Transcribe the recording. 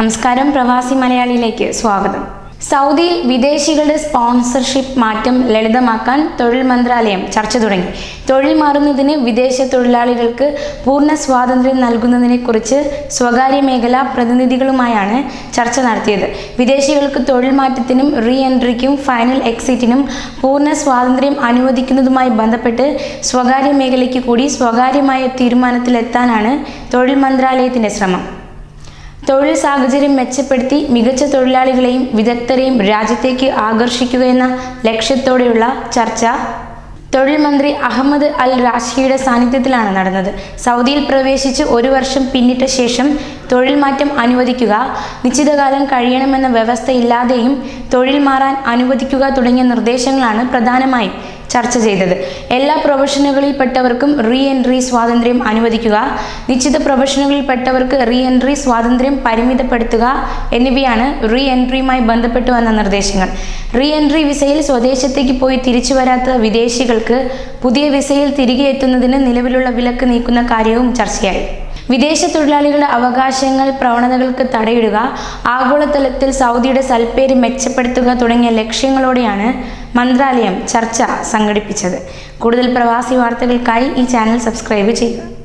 നമസ്കാരം പ്രവാസി മലയാളിയിലേക്ക് സ്വാഗതം. സൗദിയിൽ വിദേശികളുടെ സ്പോൺസർഷിപ്പ് മാറ്റം ലളിതമാക്കാൻ തൊഴിൽ മന്ത്രാലയം ചർച്ച തുടങ്ങി. തൊഴിൽ മാറുന്നതിന് വിദേശ തൊഴിലാളികൾക്ക് പൂർണ സ്വാതന്ത്ര്യം നൽകുന്നതിനെക്കുറിച്ച് സ്വകാര്യ മേഖലാ പ്രതിനിധികളുമായാണ് ചർച്ച നടത്തിയത്. വിദേശികൾക്ക് തൊഴിൽ മാറ്റത്തിനും റീ എൻട്രിക്കും ഫൈനൽ എക്സിറ്റിനും പൂർണ സ്വാതന്ത്ര്യം അനുവദിക്കുന്നതുമായി ബന്ധപ്പെട്ട് സ്വകാര്യ മേഖലയ്ക്ക് കൂടി സ്വകാര്യമായ തീരുമാനത്തിലെത്താനാണ് തൊഴിൽ മന്ത്രാലയത്തിന്റെ ശ്രമം. തൊഴിൽ സാഹചര്യം മെച്ചപ്പെടുത്തി മികച്ച തൊഴിലാളികളെയും വിദഗ്ധരെയും രാജ്യത്തേക്ക് ആകർഷിക്കുക എന്ന ലക്ഷ്യത്തോടെയുള്ള ചർച്ച. തൊഴിൽ മന്ത്രി അഹമ്മദ് അൽ റാഷിയുടെ സാന്നിധ്യത്തിലാണ് നടന്നത്. സൗദിയിൽ പ്രവേശിച്ച് ഒരു വർഷം പിന്നിട്ട ശേഷം തൊഴിൽ മാറ്റം അനുവദിക്കുക നിശ്ചിതകാലം കഴിയണമെന്ന വ്യവസ്ഥയില്ലാതെയും തൊഴിൽ മാറാൻ അനുവദിക്കുക തുടങ്ങിയ നിർദ്ദേശങ്ങളാണ് പ്രധാനമായും ചർച്ച ചെയ്തത്. എല്ലാ പ്രൊഫഷനുകളിൽപ്പെട്ടവർക്കും റീ എൻട്രി സ്വാതന്ത്ര്യം അനുവദിക്കുക. നിശ്ചിത പ്രൊഫഷനുകളിൽപ്പെട്ടവർക്ക് റീ എൻട്രി സ്വാതന്ത്ര്യം പരിമിതപ്പെടുത്തുക എന്നിവയാണ് റീ എൻട്രിയുമായി ബന്ധപ്പെട്ട് വന്ന നിർദ്ദേശങ്ങൾ. റീ എൻട്രി വിസയിൽ സ്വദേശത്തേക്ക് പോയി തിരിച്ചു വരാത്ത വിദേശികൾക്ക് പുതിയ വിസയിൽ തിരികെ എത്തുന്നതിന് നിലവിലുള്ള വിലക്ക് നീക്കുന്ന കാര്യവും ചർച്ചയായി. വിദേശ തൊഴിലാളികളുടെ അവകാശങ്ങൾ പ്രവണതകൾക്ക് തടയിടുക ആഗോളതലത്തിൽ സൗദിയുടെ സൽപ്പേര് മെച്ചപ്പെടുത്തുക തുടങ്ങിയ ലക്ഷ്യങ്ങളോടെയാണ് മന്ത്രാലയം ചർച്ച സംഘടിപ്പിച്ചത്. കൂടുതൽ പ്രവാസി വാർത്തകൾക്കായി ഈ ചാനൽ സബ്സ്ക്രൈബ് ചെയ്യുക.